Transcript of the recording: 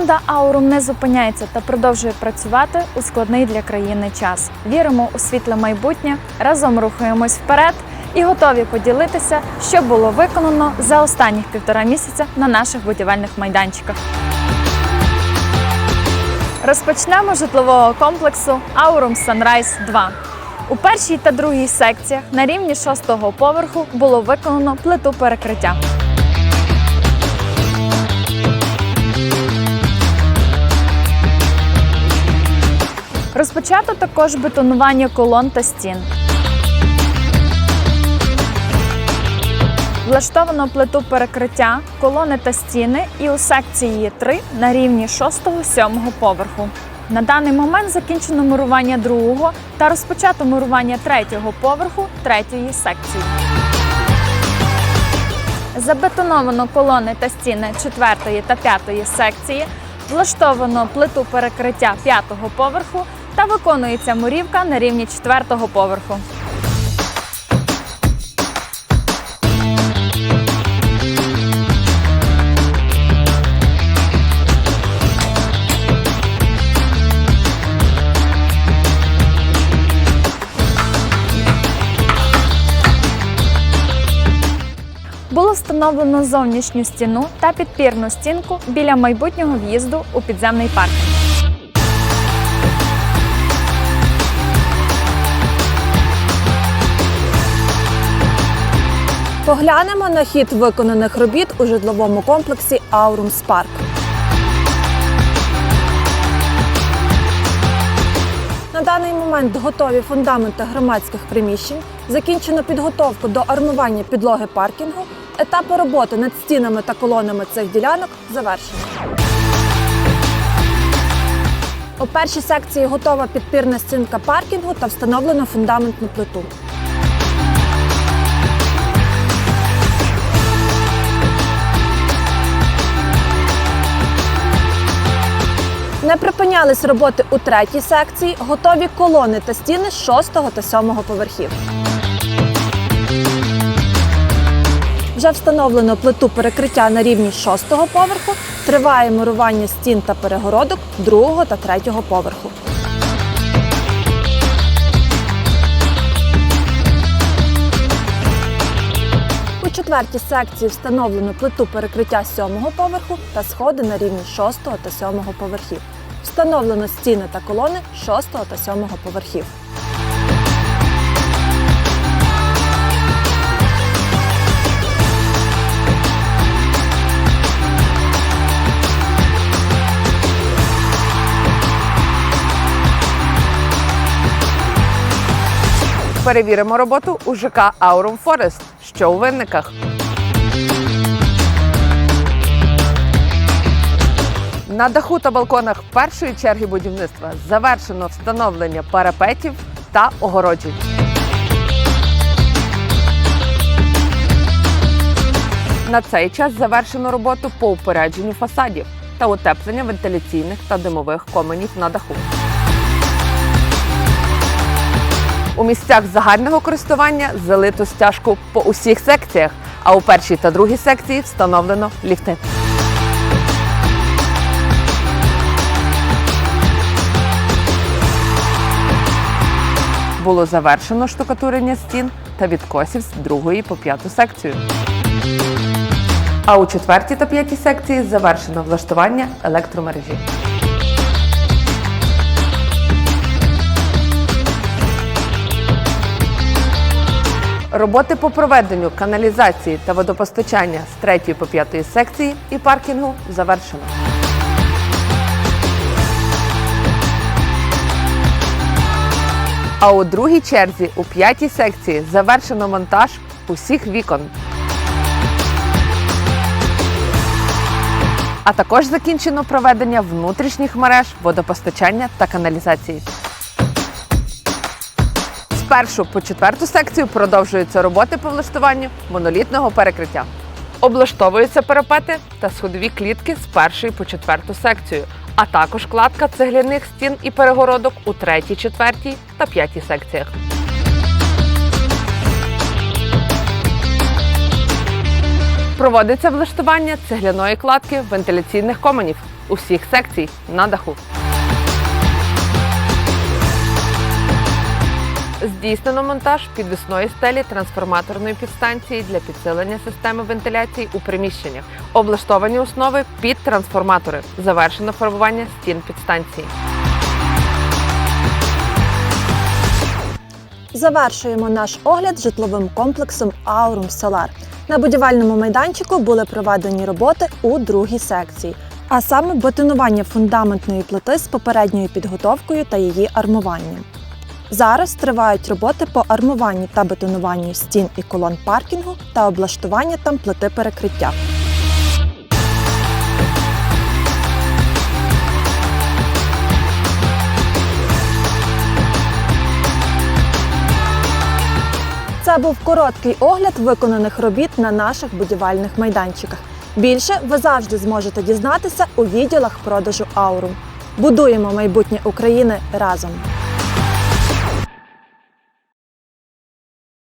Команда Аурум не зупиняється та продовжує працювати у складний для країни час. Віримо у світле майбутнє, разом рухаємось вперед і готові поділитися, що було виконано за останніх півтора місяця на наших будівельних майданчиках. Розпочнемо житлового комплексу Аурум Санрайз 2. У першій та другій секціях на рівні шостого поверху було виконано плиту перекриття. Розпочато також бетонування колон та стін. Влаштовано плиту перекриття, колони та стіни і у секції 3 на рівні 6-7 поверху. На даний момент закінчено мурування другого та розпочато мурування третього поверху третьої секції. Забетоновано колони та стіни 4 та 5 секції, влаштовано плиту перекриття 5 поверху та виконується мурівка на рівні 4 поверху. Було встановлено зовнішню стіну та підпірну стінку біля майбутнього в'їзду у підземний парк. Поглянемо на хід виконаних робіт у житловому комплексі Аурум Спарк. На даний момент готові фундаменти громадських приміщень. Закінчено підготовку до армування підлоги паркінгу. Етапи роботи над стінами та колонами цих ділянок завершені. У першій секції готова підпірна стінка паркінгу та встановлено фундаментну плиту. Не припинялись роботи у третій секції, готові колони та стіни з 6 та 7 поверхів. Вже встановлено плиту перекриття на рівні 6 поверху. Триває мурування стін та перегородок 2 та 3 поверху. У четвертій секції встановлено плиту перекриття 7 поверху та сходи на рівні 6 та 7 поверхів. Встановлено стіни та колони 6 та 7 поверхів. Перевіримо роботу у ЖК Аурум Форест, що у винниках. На даху та балконах першої черги будівництва завершено встановлення парапетів та огороджень. На цей час завершено роботу по упередженню фасадів та утеплення вентиляційних та димових коменів на даху. У місцях загального користування залито стяжку по усіх секціях, а у першій та другій секції встановлено ліфти. Було завершено штукатурення стін та відкосів з другої по п'яту секцію. А у четвертій та п'ятій секції завершено влаштування електромережі. Роботи по проведенню каналізації та водопостачання з 3 по 5 секції і паркінгу завершено. А у другій черзі у п'ятій секції завершено монтаж усіх вікон. А також закінчено проведення внутрішніх мереж водопостачання та каналізації. З першу по четверту секцію продовжуються роботи по влаштуванню монолітного перекриття. Облаштовуються парапети та сходові клітки з першої по четверту секцію, а також кладка цегляних стін і перегородок у третій, четвертій та п'ятій секціях. Проводиться влаштування цегляної кладки вентиляційних коменів усіх секцій на даху. Здійснено монтаж підвісної стелі трансформаторної підстанції для підсилення системи вентиляції у приміщеннях. Облаштовані основи під трансформатори. Завершено фарбування стін підстанції. Завершуємо наш огляд житловим комплексом Aurum Solar. На будівельному майданчику були проведені роботи у другій секції, а саме бетонування фундаментної плити з попередньою підготовкою та її армуванням. Зараз тривають роботи по армуванню та бетонуванню стін і колон паркінгу та облаштування там плити перекриття. Це був короткий огляд виконаних робіт на наших будівельних майданчиках. Більше ви завжди зможете дізнатися у відділах продажу Аурум. Будуємо майбутнє України разом.